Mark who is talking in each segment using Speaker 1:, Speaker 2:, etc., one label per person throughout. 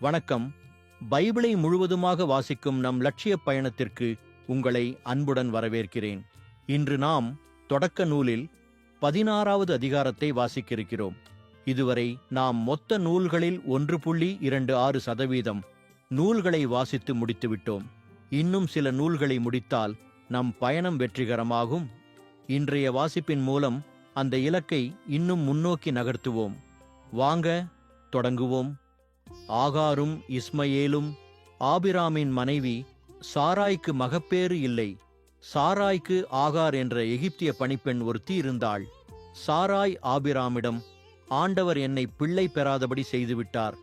Speaker 1: வணக்கம். பைபிளை முழுவதுமாக வாசிக்கும் நம் லட்சிய பயணத்திற்கு உங்களை அன்புடன் வரவேற்கிறேன். இன்று நாம் தொடக்க நூலில் பதினாறாவது அதிகாரத்தை வாசிக்கிருக்கிறோம். இதுவரை நாம் மொத்த நூல்களில் ஒன்று புள்ளி இரண்டு ஆறு சதவீதம் நூல்களை வாசித்து முடித்துவிட்டோம் இன்னும் சில நூல்களை முடித்தால் நம் பயணம் வெற்றிகரமாகும். இன்றைய வாசிப்பின் மூலம் அந்த இலக்கை இன்னும் முன்னோக்கி நகர்த்துவோம். வாங்க தொடங்குவோம். ஆகாரும் இஸ்மயேலும் ஆபிராமின் மனைவி சாராய்க்கு மகப்பேறு இல்லை. சாராய்க்கு ஆகார் என்ற எகிப்திய பணிப்பெண் ஒருத்தி இருந்தாள். சாராய் ஆபிராமிடம் ஆண்டவர் என்னை பிள்ளை பெறாதபடி செய்துவிட்டார்.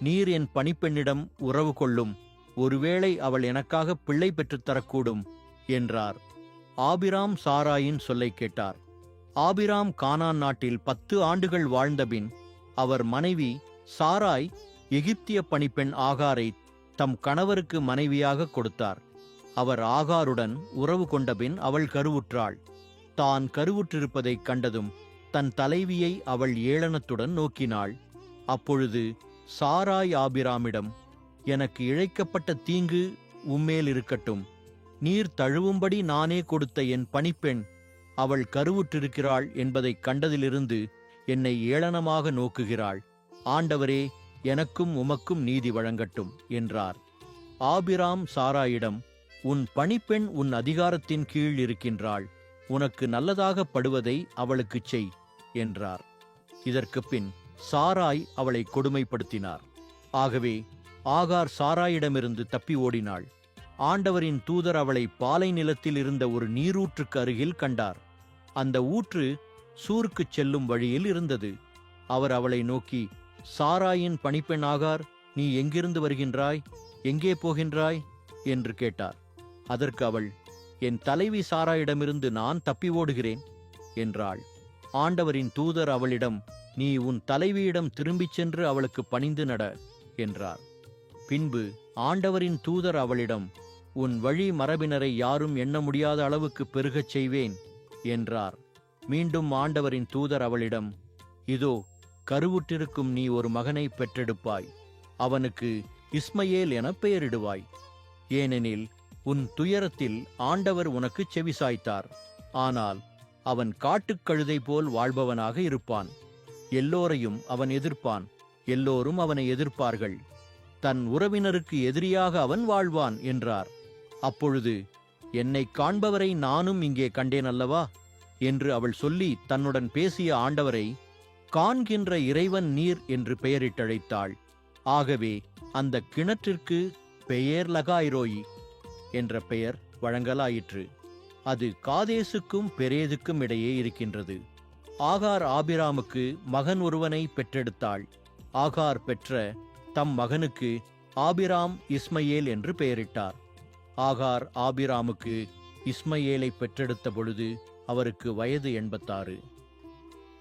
Speaker 1: நீர் என் பணிப்பெண்ணிடம் உறவு கொள்ளும். ஒருவேளை அவள் எனக்காக பிள்ளை பெற்றுத் தரக்கூடும் என்றார். ஆபிராம் சாராயின் சொல்லை கேட்டார். ஆபிராம் கானான் நாட்டில் பத்து ஆண்டுகள் வாழ்ந்தபின் அவர் மனைவி சாராய் எகிப்திய பணிப்பெண் ஆகாரை தம் கணவருக்கு மனைவியாக கொடுத்தார். அவர் ஆகாருடன் உறவு கொண்டபின் அவள் கருவுற்றாள். தான் கருவுற்றிருப்பதைக் கண்டதும் தன் தலைவியை அவள் ஏளனத்துடன் நோக்கினாள். அப்பொழுது சாராய் ஆபிராமிடம் எனக்கு இழைக்கப்பட்ட தீங்கு உம்மேல் இருக்கட்டும் நீர் தழுவும்படி நானே கொடுத்த என் பணிப்பெண் அவள் கருவுற்றிருக்கிறாள் என்பதைக் கண்டதிலிருந்து என்னை ஏளனமாக நோக்குகிறாள். ஆண்டவரே எனக்கும் உமக்கும் நீதி வழங்கட்டும் என்றார். ஆபிராம் சாராயிடம் உன் பணிப்பெண் உன் அதிகாரத்தின் கீழ் இருக்கின்றாள் உனக்கு நல்லதாக படுவதை அவளுக்குச் செய் என்றார். இதற்குப் பின் சாராய் அவளை கொடுமைப்படுத்தினார். ஆகவே ஆகார் சாராயிடமிருந்து தப்பி ஓடினாள். ஆண்டவரின் தூதர் அவளை பாலை நிலத்தில் இருந்த ஒரு நீரூற்றுக்கு அருகில் கண்டார். அந்த ஊற்று சூருக்குச் செல்லும் வழியில் இருந்தது. அவர் அவளை நோக்கி சாராயின் பணிப்பெண் ஆகார் நீ எங்கிருந்து வருகின்றாய்? எங்கே போகின்றாய்? என்று கேட்டார். அதற்கு அவள் என் தலைவி சாராயிடமிருந்து நான் தப்பி ஓடுகிறேன் என்றாள். ஆண்டவரின் தூதர் அவளிடம் நீ உன் தலைவியிடம் திரும்பிச் சென்று அவளுக்கு பணிந்து நட என்றார். பின்பு ஆண்டவரின் தூதர் அவளிடம் உன் வழி மரபினரை யாரும் எண்ண முடியாத அளவுக்கு பெருகச் செய்வேன் என்றார். மீண்டும் ஆண்டவரின் தூதர் அவளிடம் இதோ கருவுற்றிருக்கும் நீ ஒரு மகனை பெற்றெடுப்பாய். அவனுக்கு இஸ்மயேல் என பெயரிடுவாய். ஏனெனில் உன் துயரத்தில் ஆண்டவர் உனக்கு செவிசாய்த்தார் ஆனால் அவன் காட்டுக் கழுதை போல் வாழ்பவனாக இருப்பான். எல்லோரையும் அவன் எதிர்ப்பான். எல்லோரும் அவனை எதிர்ப்பார்கள். தன் உறவினருக்கு எதிரியாக அவன் வாழ்வான் என்றார். அப்பொழுது என்னை காண்பவரை நானும் இங்கே கண்டேன் அல்லவா? என்று அவள் சொல்லி தன்னுடன் பேசிய ஆண்டவரை காண்கின்ற இறைவன் நீர் என்று பெயரிட்டழைத்தாள். ஆகவே அந்த கிணற்றிற்கு பெயர் லகாய்ரோயி என்ற பெயர் வழங்கலாயிற்று. அது காதேசுக்கும் பெரேதுக்கும் இடையே இருக்கின்றது. ஆகார் ஆபிராமுக்கு மகன் ஒருவனை பெற்றெடுத்தாள். ஆகார் பெற்ற தம் மகனுக்கு ஆபிராம் இஸ்மையேல் என்று பெயரிட்டார். ஆகார் ஆபிராமுக்கு இஸ்மையேலை பெற்றெடுத்த பொழுது அவருக்கு வயது எண்பத்தாறு.